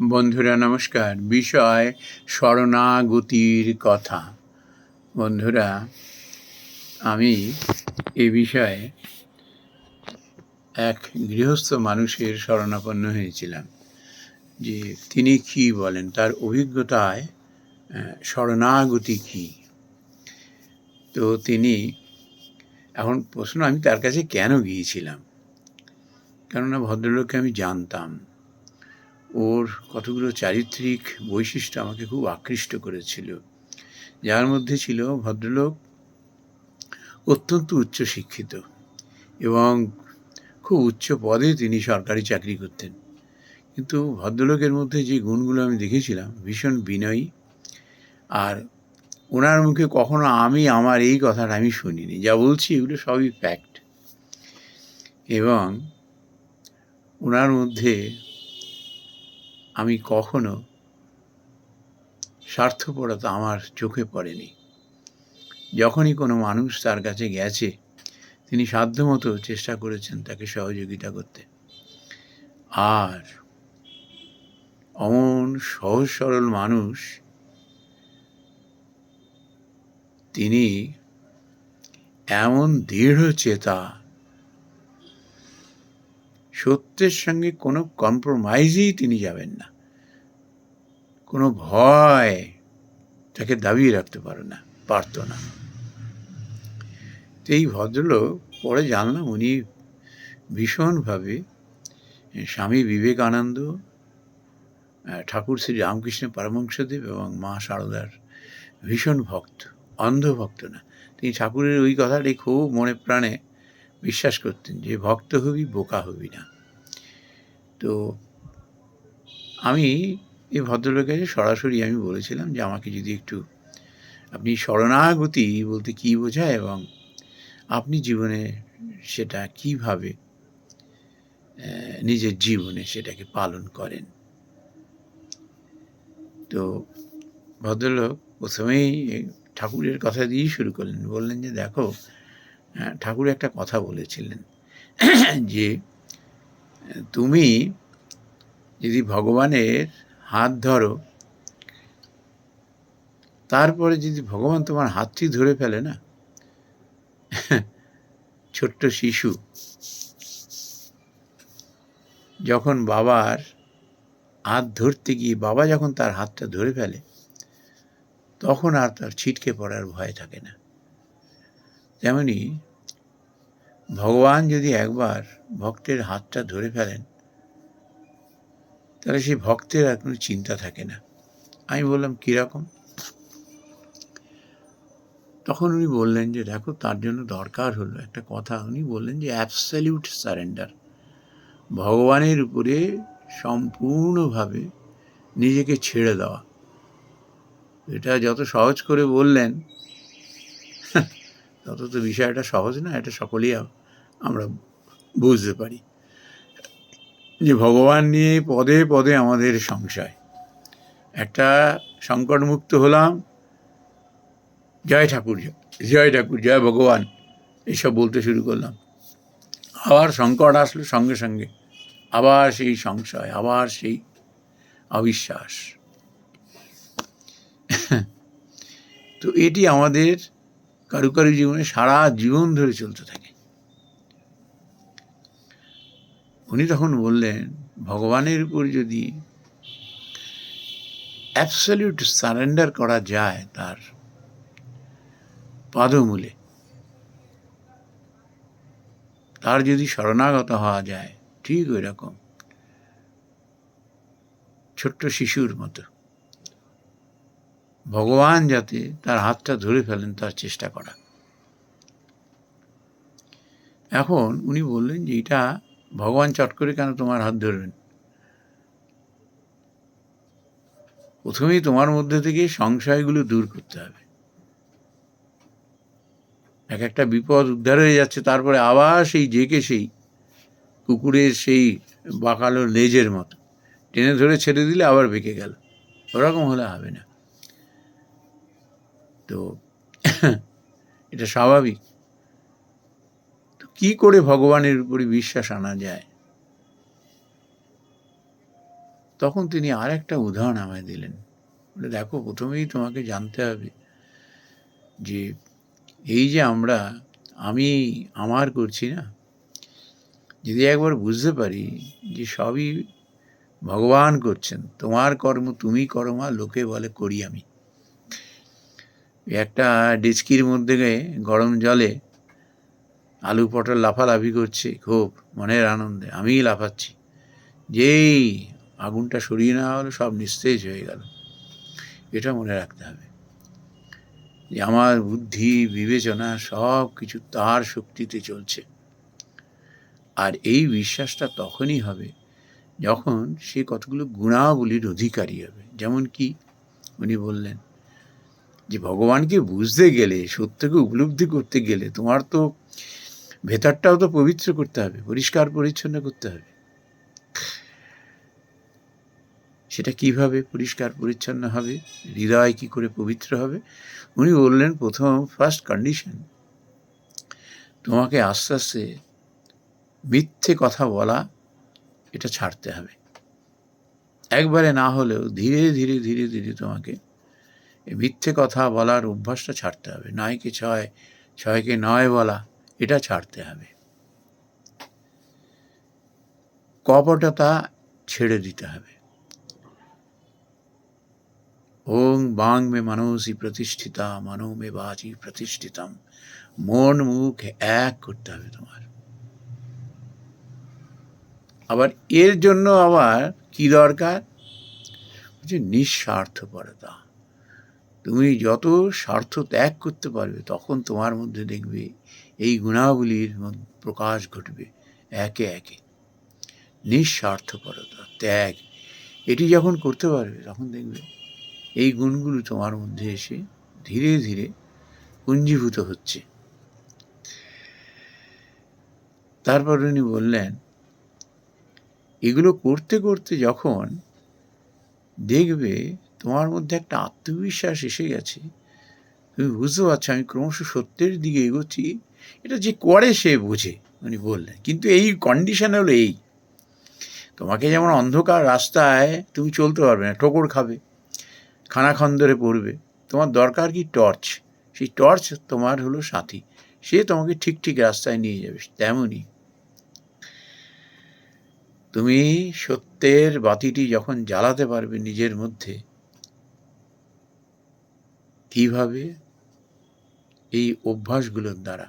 বন্ধুরা, নমস্কার। বিষয় শরণাগতির কথা। বন্ধুরা, আমি এ বিষয়ে এক গৃহস্থ মানুষের শরণাপন্ন হয়েছিলাম যে তিনি কি বলেন, তার অভিজ্ঞতায় শরণাগতি কি? তো তিনি এখন প্রশ্ন, আমি তার কাছে কেন গিয়েছিলাম? কেননা ভদ্রলোককে আমি জানতাম। ওর কতগুলো চারিত্রিক বৈশিষ্ট্য আমাকে খুব আকৃষ্ট করেছিল। যার মধ্যে ছিল ভদ্রলোক অত্যন্ত উচ্চশিক্ষিত এবং খুব উচ্চ পদে তিনি সরকারি চাকরি করতেন। কিন্তু ভদ্রলোকের মধ্যে যে গুণগুলো আমি দেখেছিলাম, ভীষণ বিনয়ী। আর ওনার মুখে কখনো আমি আমার এই কথাটা আমি শুনিনি। যা বলছি এগুলো সবই ফ্যাক্ট এবং ওনার মধ্যে আমি কখনো স্বার্থপরতা আমার চোখে পড়েনি। যখনই কোনো মানুষ তার কাছে গেছে, তিনি সাধ্যমতো চেষ্টা করেছেন তাকে সহযোগিতা করতে। আর অমন সহজ সরল মানুষ তিনি এমন দৃঢ় চেতা সত্যের সঙ্গে কোনো কম্প্রোমাইজেই তিনি যাবেন না। কোনো ভয় তাকে দাবিয়ে রাখতে পারে না, পারত না। তো এই ভদ্রলোক পরে জানলাম উনি ভীষণভাবে স্বামী বিবেকানন্দ ঠাকুর শ্রী রামকৃষ্ণ পরমংসদেব এবং মা সারদার ভীষণ ভক্ত অন্ধ ভক্ত না। তিনি ঠাকুরের ওই কথাটি খুব মনে প্রাণে বিশ্বাস করতেন যে ভক্ত হবি, বোকা হবি না। তো আমি এই ভদ্রলোকের কাছে সরাসরি আমি বলেছিলাম যে আমাকে যদি একটু আপনি শরণাগতি বলতে কী বোঝায় এবং আপনি জীবনে সেটা কীভাবে নিজের জীবনে সেটাকে পালন করেন। তো ভদ্রলোক প্রথমেই ঠাকুরের কথা দিয়েই শুরু করলেন। বললেন যে, দেখো ঠাকুর একটা কথা বলেছিলেন যে, তুমি যদি ভগবানের হাত ধরো, তারপরে যদি ভগবান তোমার হাতটি ধরে ফেলে না, ছোট্ট শিশু যখন বাবার হাত ধরতে গিয়ে বাবা যখন তার হাতটা ধরে ফেলে, তখন আর তার ছিটকে পড়ার ভয় থাকে না। তেমনি ভগবান যদি একবার ভক্তের হাতটা ধরে ফেলেন, তাহলে সেই ভক্তের আর কোনো চিন্তা থাকে না। আমি বললাম কীরকম তখন উনি বললেন যে, দেখো, তার জন্য দরকার হলো একটা কথা। উনি বললেন যে অ্যাবসলিউট সারেন্ডার ভগবানের উপরে সম্পূর্ণভাবে নিজেকে ছেড়ে দেওয়া। এটা যত সহজ করে বললেন, তত তো বিষয়টা সহজ না, এটা সকলেই আমরা বুঝতে পারি যে ভগবান নিয়ে পদে পদে আমাদের সংশয়। একটা সংকটমুক্ত হলাম জয় ঠাকুর জয়, ঠাকুর জয় ভগবান এইসব বলতে শুরু করলাম। আবার সংকট আসলো সঙ্গে সঙ্গে আবার সেই সংশয় আবার সেই অবিশ্বাস। তো এটি আমাদের কারু জীবনে সারা জীবন ধরে চলতে থাকে। উনি তখন বললেন, ভগবানের উপর যদি অ্যাবসলিউট সারেন্ডার করা যায় তার পাদমূলে, তার যদি শরণাগত হওয়া যায়, ঠিক ওই রকম, ছোট্ট শিশুর মতো, ভগবান যাতে তার হাতটা ধরে ফেলেন তার চেষ্টা করা। এখন উনি বললেন যে, এটা ভগবান চট করে কেন তোমার হাত ধরবেন? প্রথমেই তোমার মধ্যে থেকে সংশয়গুলো দূর করতে হবে। এক একটা বিপদ উদ্ধার হয়ে যাচ্ছে, তারপরে আবার সেই জেকে সেই কুকুরের সেই বাঁকালো লেজের মতো। টেনে ধরে ছেড়ে দিলে আবার বেঁকে গেল। ওরকম হলে হবে না। তো, এটা স্বাভাবিক। কি করে ভগবানের উপরে বিশ্বাস আনা যায়? তখন তিনি আর একটা উদাহরণ আমায় দিলেন। বলে, দেখো, প্রথমেই তোমাকে জানতে হবে যে এই যে আমরা, আমি আমার করছি না, যদি একবার বুঝতে পারি যে সবই ভগবান করছেন, তোমার কর্ম তুমি করো মা, লোকে বলে করি আমি। একটা ডিচকির মধ্যে গরম জলে আলু পটল লাফালাফি করছে, খুব মনের আনন্দে, আমিই লাফাচ্ছি। যেই আগুনটা সরিয়ে নেওয়া হলো, সব নিস্তেজ হয়ে গেল। এটা মনে রাখতে হবে। যে আমার বুদ্ধি, বিবেচনা, সব কিছু তার শক্তিতে চলছে। আর এই বিশ্বাসটা তখনই হবে যখন সে কতগুলো গুণাবলীর অধিকারী হবে। যেমন কি উনি বললেন যে, ভগবানকে বুঝতে গেলে, সত্যকে উপলব্ধি করতে গেলে তোমার তো ভেতরটাও তো পবিত্র করতে হবে, পরিষ্কার পরিচ্ছন্ন করতে হবে। সেটা কীভাবে পরিষ্কার পরিচ্ছন্ন হবে, হৃদয় কি করে পবিত্র হবে? উনি বললেন, প্রথম ফার্স্ট কন্ডিশন তোমাকে আস্তে আস্তে মিথ্যে কথা বলা, এটা ছাড়তে হবে। একবারে না হলেও ধীরে ধীরে ধীরে ধীরে তোমাকে মিথ্যে কথা বলার অভ্যাসটা ছাড়তে হবে। নয়কে ছয়, ছয়কে নয় বলা এটা ছাড়তে হবে। কপটতা ছেড়ে দিতে হবে। ওং বাং মে মানসী প্রতিষ্ঠিতা, মানো মে বাচি প্রতিষ্ঠিতম। মন মুখ এক করতে হবে তোমার। আবার এর জন্য আবার কি দরকার? যে নিঃস্বার্থপরতা। তুমি যত স্বার্থ ত্যাগ করতে পারবে, তখন তোমার মধ্যে দেখবে গুণাবলীর প্রকাশ ঘটবে একে একে। নিঃস্বার্থপরতা, ত্যাগ, এটি যখন করতে পারবে, তখন দেখবে এই গুণগুলো তোমার মধ্যে এসে ধীরে ধীরে পুঞ্জীভূত হচ্ছে। তারপর উনি বললেন, এগুলো করতে করতে যখন দেখবে তোমার মধ্যে একটা আত্মবিশ্বাস এসে গেছে, তুমি বুঝতে পারছ আমি ক্রমশ সত্যের দিকে এগোচ্ছি এটা যে করে সে বোঝে, উনি বললেন। কিন্তু এই কন্ডিশন হলো এই। তোমাকে যেমন অন্ধকার রাস্তায় তুমি চলতে পারবে না, ঠোকর খাবে খানাখন্দরে পড়বে। তোমার দরকার কি টর্চ সেই টর্চ তোমার হলো সাথী। সে তোমাকে ঠিক ঠিক রাস্তায় নিয়ে যাবে, তেমনই। তুমি সত্যের বাতিটি যখন জ্বালাতে পারবে নিজের মধ্যে, কীভাবে? এই অভ্যাসগুলোর দ্বারা।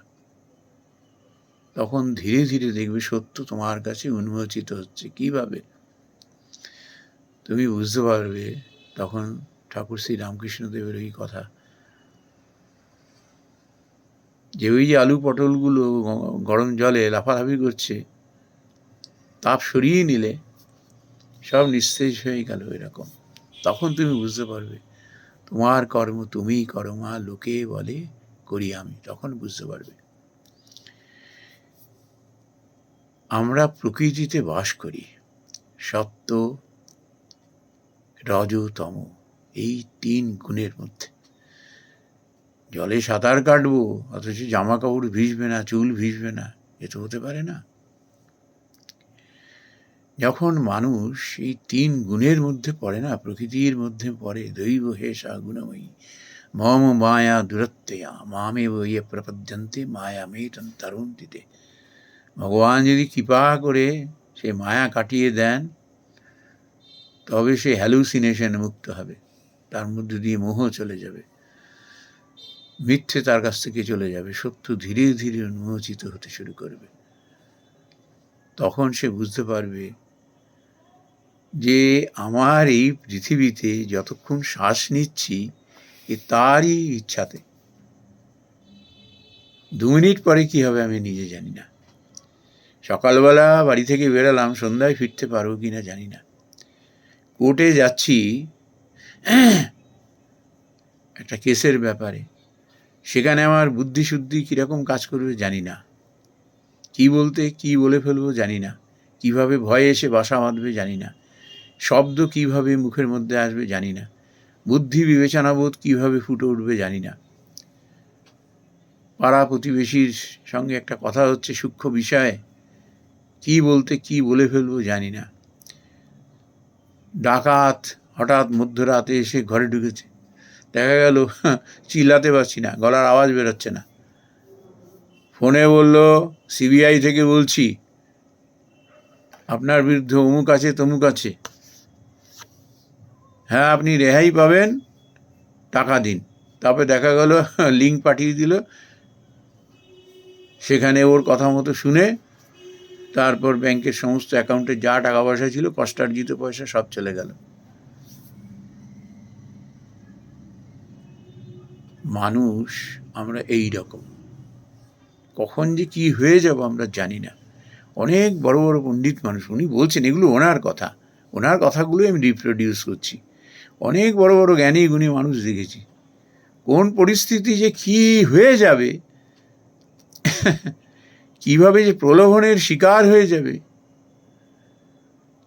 তখন ধীরে ধীরে দেখবে সত্য তোমার কাছে উন্মোচিত হচ্ছে। কীভাবে? তুমি বুঝতে পারবে তখন ঠাকুর শ্রী রামকৃষ্ণদেবের ওই কথা। যে ওই যে আলু পটলগুলো গরম জলে লাফালাফি করছে, তাপ সরিয়ে নিলে সব নিস্তেজ হয়ে গেল এরকম। তখন তুমি বুঝতে পারবে, তোমার কর্ম তুমিই করো মা, লোকে বলে করি আমি। তখন বুঝতে পারবে। আমরা প্রকৃতিতে বাস করি। সত্য রজতম, এই তিন গুণের মধ্যে। জলে সাঁতার কাটবো, অথচ জামা কাপড় ভিজবে না, চুল ভিজবে না, এ তো হতে পারে না। যখন মানুষ এই তিন গুণের মধ্যে পড়ে না, প্রকৃতির মধ্যে পড়ে দৈব হেসা গুণময়ী মম মায়া দূরত্বেয়া মামে ইয়ে প্রপদ্যন্তে মায়া মেতন দিতে ভগবান যদি কৃপা করে সে মায়া কাটিয়ে দেন, তবে সে হ্যালুসিনেশন মুক্ত হবে, তার মধ্যে দিয়ে মোহ চলে যাবে, মিথ্যে তার কাছ থেকে চলে যাবে, সত্য ধীরে ধীরে উন্মোচিত হতে শুরু করবে। তখন সে বুঝতে পারবে যে আমার এই পৃথিবীতে যতক্ষণ শ্বাস নিচ্ছি, এ তারই ইচ্ছাতে। দু মিনিট পরে কি হবে আমি নিজে জানি না। সকালবেলা বাড়ি থেকে বেরোলাম, সন্ধ্যায় ফিরতে পারব কি না জানি না। কোর্টে যাচ্ছি, একটা কেসের ব্যাপারে। সেখানে আমার বুদ্ধি শুদ্ধি কীরকম কাজ করবে জানি না। কি বলতে, কি বলে ফেলব জানি না। কীভাবে ভয়ে এসে বাসা বাঁধবে জানি না। শব্দ কীভাবে মুখের মধ্যে আসবে জানি না। বুদ্ধি বিবেচনাবোধ কীভাবে ফুটে উঠবে জানি না। পাড়া প্রতিবেশীর সঙ্গে একটা কথা হচ্ছে, সূক্ষ্ম বিষয়ে কি বলতে কি বলে ফেলব জানি না। ডাকাত হঠাৎ মধ্যরাতে এসে ঘরে ঢুকেছে। দেখা গেল চিল্লাতে পারছি না, গলার আওয়াজ বেরোচ্ছে না। ফোনে বলল, সিবিআই থেকে বলছি, আপনার বিরুদ্ধে অমুক আছে, তমুক আছে। হ্যাঁ আপনি রেহাই পাবেন, টাকা দিন। তারপরে দেখা গেল লিঙ্ক পাঠিয়ে দিল। সেখানে ওর কথা মতো শুনে তারপর ব্যাংকের সমস্ত অ্যাকাউন্টে যা টাকা পয়সা ছিল, কষ্টার্জিত পয়সা সব চলে গেল। মানুষ, আমরা এই রকম। কখন যে কি হয়ে যাব আমরা জানি না। অনেক বড় বড় পণ্ডিত মানুষ, উনি বলছেন, এগুলো ওনার কথা। ওনার কথাগুলোই আমি রিপ্রোডিউস করছি। অনেক বড় বড় জ্ঞানী গুণী মানুষ দেখেছি। কোন পরিস্থিতি যে কি হয়ে যাবে? কীভাবে যে প্রলোভনের শিকার হয়ে যাবে?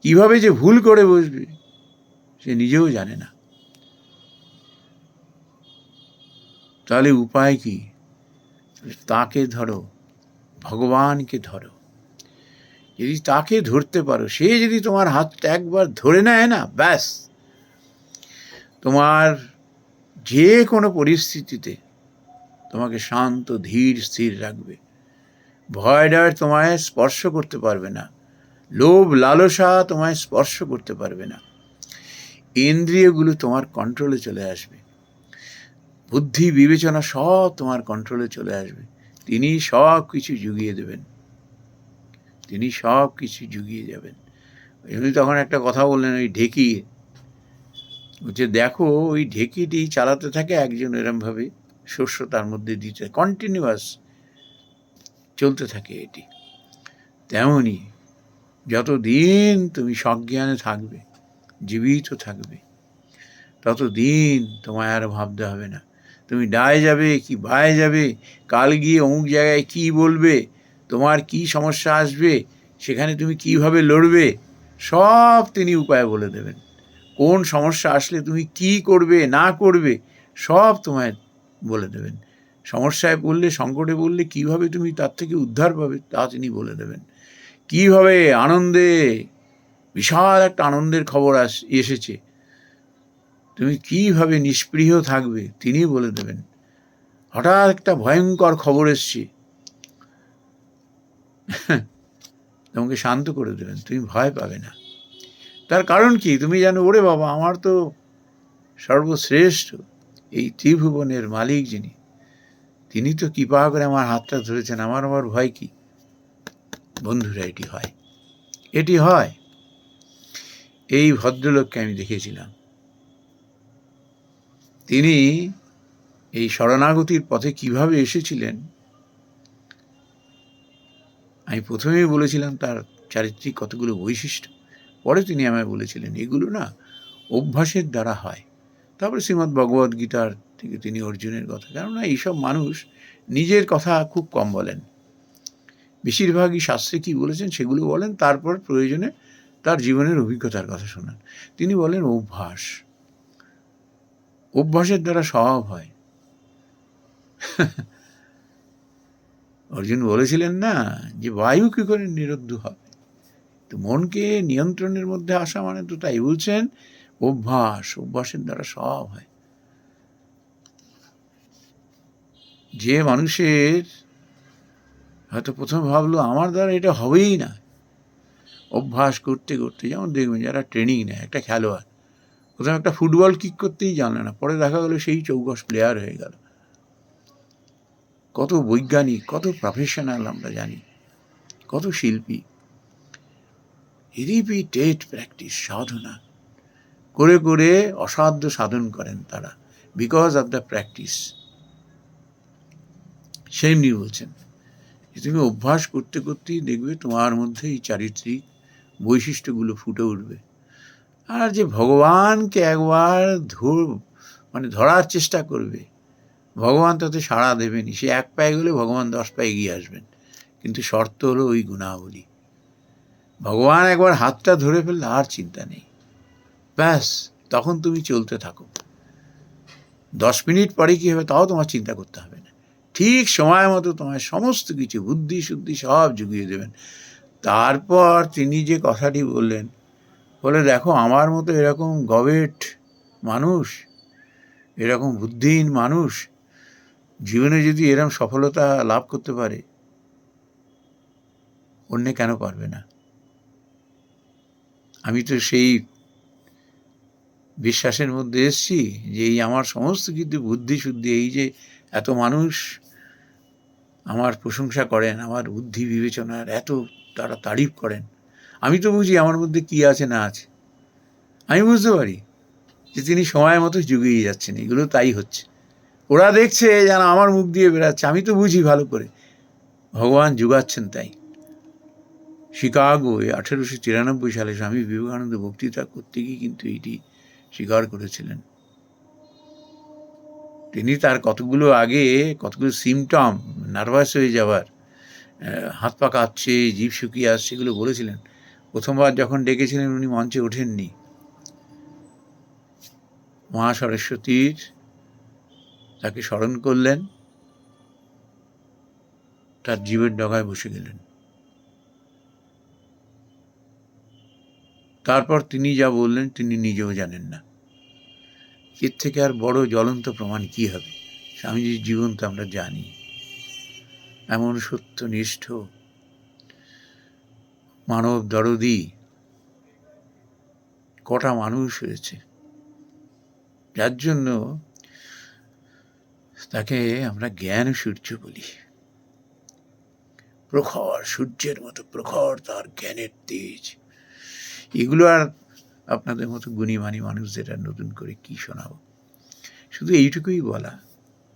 কীভাবে যে ভুল করে বসবে? সে নিজেও জানে না। তাহলে উপায় কি? তাকে ধরো, ভগবানকে ধরো। যদি তাকে ধরতে পারো, সে যদি তোমার হাতটা একবার ধরে নেয় না, ব্যাস। তোমার যে কোনো পরিস্থিতিতে তোমাকে শান্ত, ধীর, স্থির রাখবে। ভয় ডর তোমায় স্পর্শ করতে পারবে না। লোভ, লালসা তোমায় স্পর্শ করতে পারবে না। ইন্দ্রিয়গুলো তোমার কন্ট্রোলে চলে আসবে। বুদ্ধি, বিবেচনা সব তোমার কন্ট্রোলে চলে আসবে। তিনি সব কিছু জুগিয়ে দেবেন। তিনি সব কিছু জুগিয়ে যাবেন। উনি তখন একটা কথা বললেন ওই ঢেকি। যে দেখো, ওই ঢেকিটি চালাতে থাকে একজন এরমভাবে শস্য তার মধ্যে দিতে কন্টিনিউয়াস চলতে থাকে এটি। তেমনই যতদিন তুমি সজ্ঞানে থাকবে, জীবিত থাকবে, ততদিন তোমায় আর ভাবতে হবে না। তুমি ডায়ে যাবে কি বায়ে যাবে, কাল গিয়ে অমুক জায়গায় কি বলবে, তোমার কি সমস্যা আসবে, সেখানে তুমি কীভাবে লড়বে, সব তিনি উপায় বলে দেবেন। কোন সমস্যা আসলে তুমি কি করবে, না করবে, সব তোমায় বলে দেবেন। সমস্যায় পড়লে, সংকটে পড়লে কীভাবে তুমি তার থেকে উদ্ধার পাবে তা তিনি বলে দেবেন। কীভাবে আনন্দে, বিশাল একটা আনন্দের খবর আস, এসেছে। তুমি কীভাবে নিষ্পৃহ থাকবে তিনি বলে দেবেন। হঠাৎ একটা ভয়ঙ্কর খবর এসছে। তোমাকে শান্ত করে দেবেন, তুমি ভয় পাবে না। তার কারণ কি? তুমি জানো, ওরে বাবা, আমার তো সর্বশ্রেষ্ঠ এই ত্রিভুবনের মালিক যিনি তিনি তো কৃপা করে আমার হাতটা ধরেছেন? আমার আমার ভয় কি? বন্ধুরা, এটি হয়। এটি হয়। এই ভদ্রলোককে আমি দেখেছিলাম তিনি এই শরণাগতির পথে কীভাবে এসেছিলেন? আমি প্রথমেই বলেছিলাম, তার চারিত্রিক কতগুলো বৈশিষ্ট্য। পরে তিনি আমায় বলেছিলেন, এগুলো না অভ্যাসের দ্বারা হয়। তারপরে শ্রীমদ্ ভগবদ্ গীতার থেকে তিনি অর্জুনের কথা। কেননা এইসব মানুষ নিজের কথা খুব কম বলেন। বেশিরভাগই শাস্ত্রে কী বলেছেন সেগুলো বলেন, তারপর প্রয়োজনে তার জীবনের অভিজ্ঞতার কথা শোনান। তিনি বলেন, অভ্যাস। অভ্যাসের দ্বারা স্বভাব হয়। অর্জুন বলেছিলেন, না, যে বায়ু কী করে নিরুদ্ধ হবে? তো মনকে নিয়ন্ত্রণের মধ্যে আসা মানে তো তাই। বলছেন, অভ্যাস, অভ্যাসের দ্বারা স্বভাব হয়। যে মানুষের হয়তো প্রথম ভাবলো, আমার দ্বারা এটা হবেই না। অভ্যাস করতে করতে, যেমন দেখবেন যারা ট্রেনিং নেয়, একটা খেলোয়াড়, প্রথমে একটা ফুটবল কিক করতেই জানে না, পরে দেখা গেলো সেই চৌকস প্লেয়ার হয়ে গেল। কত বৈজ্ঞানিক, কত প্রফেশনাল আমরা জানি, কত শিল্পী। রিপিটেড প্র্যাকটিস সাধনা। করে করে অসাধ্য সাধন করেন তারা বিকজ অফ দ্য প্র্যাকটিস সেমনি বলছেন তুমি অভ্যাস করতে করতেই দেখবে তোমার মধ্যে এই চারিত্রিক বৈশিষ্ট্যগুলো ফুটে উঠবে। আর যে ভগবানকে একবার ধর মানে ধরার চেষ্টা করবে, ভগবান তাতে সাড়া দেবেনি সে এক পায়ে গেলে ভগবান দশ পায়ে এগিয়ে আসবেন। কিন্তু শর্ত হলো ওই গুণাবলী। ভগবান একবার হাতটা ধরে ফেললে আর চিন্তা নেই। ব্যাস, তখন তুমি চলতে থাকো। দশ মিনিট পরে কী হবে তাও তোমার চিন্তা করতে হবে ঠিক সময় মতো তোমার সমস্ত কিছু, বুদ্ধি, শুদ্ধি সব জুগিয়ে দেবেন। তারপর তিনি যে কথাটি বললেন, বলে, দেখো, আমার মতো এরকম গবেট মানুষ, এরকম বুদ্ধিহীন মানুষ জীবনে যদি এরকম সফলতা লাভ করতে পারে, অন্য কেন পারবে না? আমি তো সেই বিশ্বাসের মধ্যে এসছি যে এই আমার সমস্ত কিন্তু বুদ্ধি, শুদ্ধি, এই যে এত মানুষ আমার প্রশংসা করেন, আমার বুদ্ধি বিবেচনার এত তারা তারিফ করেন। আমি তো বুঝি আমার মধ্যে কি আছে না আছে। আমি বুঝতে পারি যে তিনি সময় মতো যুগিয়ে যাচ্ছেন, এগুলো তাই হচ্ছে। ওরা দেখছে যেন আমার মুখ দিয়ে বেরাচ্ছে আমি তো বুঝি ভালো করে। ভগবান যুগাচ্ছেন তাই। শিকাগোয় আঠেরোশো তিরানব্বই সালে স্বামী বিবেকানন্দ বক্তৃতা করতে গিয়ে কিন্তু এটি স্বীকার করেছিলেন। তিনি তার কতগুলো আগে কতগুলো সিমটম নার্ভাস হয়ে যাওয়ার হাত পা কাঁপছে জীব শুকিয়ে আসছে এগুলো বলেছিলেন। প্রথমবার যখন ডেকেছিলেন উনি মঞ্চে ওঠেননি। মহা সরস্বতীর তাকে স্মরণ করলেন। তার জীবের ডগায় বসে গেলেন। তারপর তিনি যা বললেন তিনি নিজেও জানেন না। এর থেকে আর বড় জ্বলন্ত প্রমাণ কি হবে? স্বামীজির জীবন তো আমরা জানি। এমন সত্যনিষ্ঠ মানব দরদি কটা মানুষ হয়েছে। যার জন্য তাকে আমরা জ্ঞান সূর্য বলি। প্রখর সূর্যের মতো প্রখর তার জ্ঞানের তেজ। এগুলো আর আপনাদের মতো গুণীমানী মানুষদের নতুন করে কি শোনাবো? শুধু এইটুকুই বলা।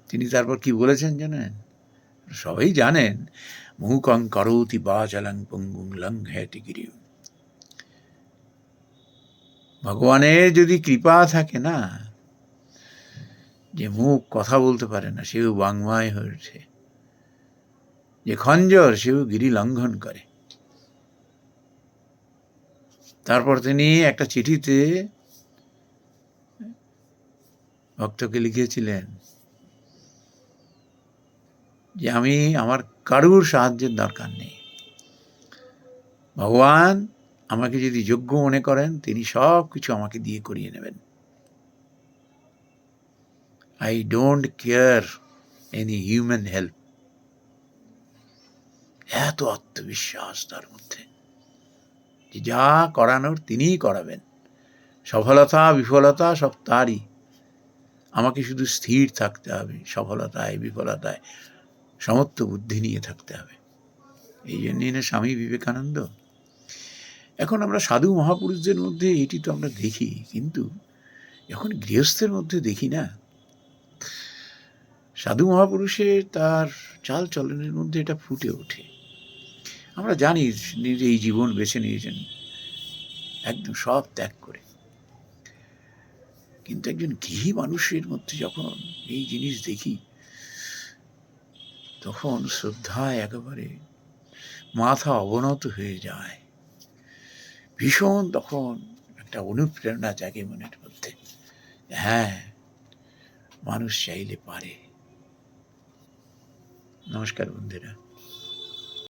তিনি তারপর কি বলেছেন জানেন? সবাই জানেন মুকং বা বাচালং পঙ্গুং লং হ্যাতি গিরিম ভগবানের যদি কৃপা থাকে না, যে মুখ কথা বলতে পারে না, সেও বাংমায় হয়ে যে খঞ্জর, সেও গিরি লঙ্ঘন করে। তারপর তিনি একটা চিঠিতে ভক্তকে লিখেছিলেন যে আমি আমার কারুর সাহায্যের দরকার নেই। ভগবান আমাকে যদি যোগ্য মনে করেন, তিনি সব কিছু আমাকে দিয়ে করিয়ে নেবেন। I don't care any human help এত আত্মবিশ্বাস তার মধ্যে। যে করানোর তিনিই করাবেন। সফলতা, বিফলতা সব তারই। আমাকে শুধু স্থির থাকতে হবে, সফলতায়, বিফলতায়, সমত্ব বুদ্ধি নিয়ে থাকতে হবে। এই জন্যই না স্বামী বিবেকানন্দ। এখন আমরা সাধু মহাপুরুষদের মধ্যে এটি তো আমরা দেখি, কিন্তু যখন গৃহস্থের মধ্যে দেখি না। সাধু মহাপুরুষের তার চাল চলনের মধ্যে এটা ফুটে ওঠে। আমরা জানি নিজে এই জীবন বেছে নিয়েছেন। একদম সব ত্যাগ করে। কিন্তু একজন গৃহী মানুষের মধ্যে যখন এই জিনিস দেখি, তখন শ্রদ্ধায় একেবারে মাথা অবনত হয়ে যায়। ভীষণ তখন একটা অনুপ্রেরণা জাগে মনের মধ্যে। হ্যাঁ মানুষ চাইলে পারে। নমস্কার বন্ধুরা।